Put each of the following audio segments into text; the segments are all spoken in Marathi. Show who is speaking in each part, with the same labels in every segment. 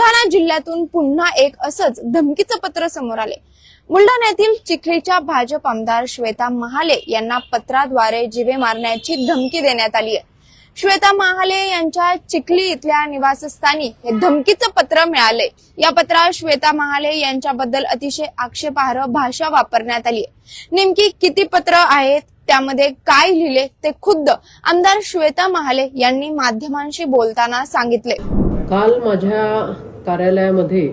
Speaker 1: बुलढाणा जिल्ह्यातून पुन्हा एक असंच धमकीचं पत्र समोर आले. बुलढाण्यातील चिखलीच्या भाजप आमदार श्वेता महाले यांना पत्राद्वारे जिवे मारण्याची धमकी देण्यात आली आहे. श्वेता महाले यांच्या चिखली इथल्या निवासस्थानी हे धमकीचं पत्र मिळाले. या पत्रात श्वेता महाले यांच्याबद्दल अतिशय आक्षेपार्ह भाषा वापरण्यात आली आहे. नेमकी किती पत्र आहेत त्यामध्ये काय लिहिले ते खुद्द आमदार श्वेता महाले यांनी माध्यमांशी बोलताना सांगितले.
Speaker 2: काल माझ्या कार्यालयामध्ये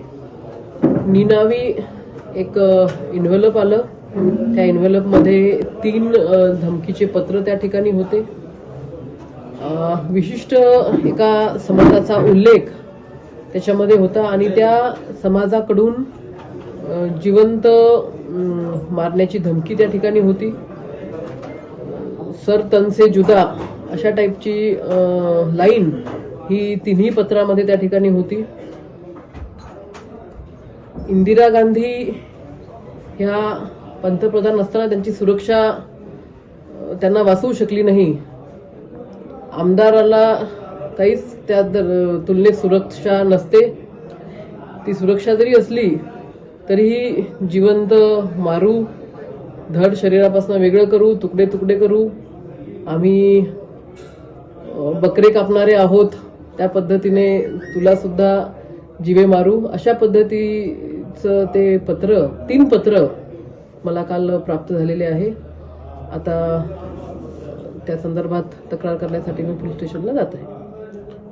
Speaker 2: निनावी एक इन्व्हलप आलं. त्या इन्व्हलपमध्ये तीन धमकीचे पत्र त्या ठिकाणी होते. विशिष्ट एका समाजाचा उल्लेख त्याच्यामध्ये होता आणि त्या समाजाकडून जिवंत मारण्याची धमकी त्या ठिकाणी होती. सर तनसे जुदा अशा टाईपची लाईन ही तिन्ही पत्रामध्ये त्या ठिकाणी होती. इंदिरा गांधी ह्या पंतप्रधान असताना त्यांची सुरक्षा त्यांना वाचवू शकली नाही. आमदाराला काहीच त्या तुलनेत सुरक्षा नसते. ती सुरक्षा जरी असली तरीही जिवंत मारू धड शरीरापासून वेगळं करू तुकडे तुकडे करू आम्ही बकरे कापणारे आहोत. त्या पद्धतीने तुला सुद्धा जिवे मारू. अशा पद्धती पद्धतीचं ते पत्र तीन पत्र मला काल प्राप्त झालेले आहे. आता त्या संदर्भात तक्रार करण्यासाठी मी पोलीस स्टेशनला जात आहे.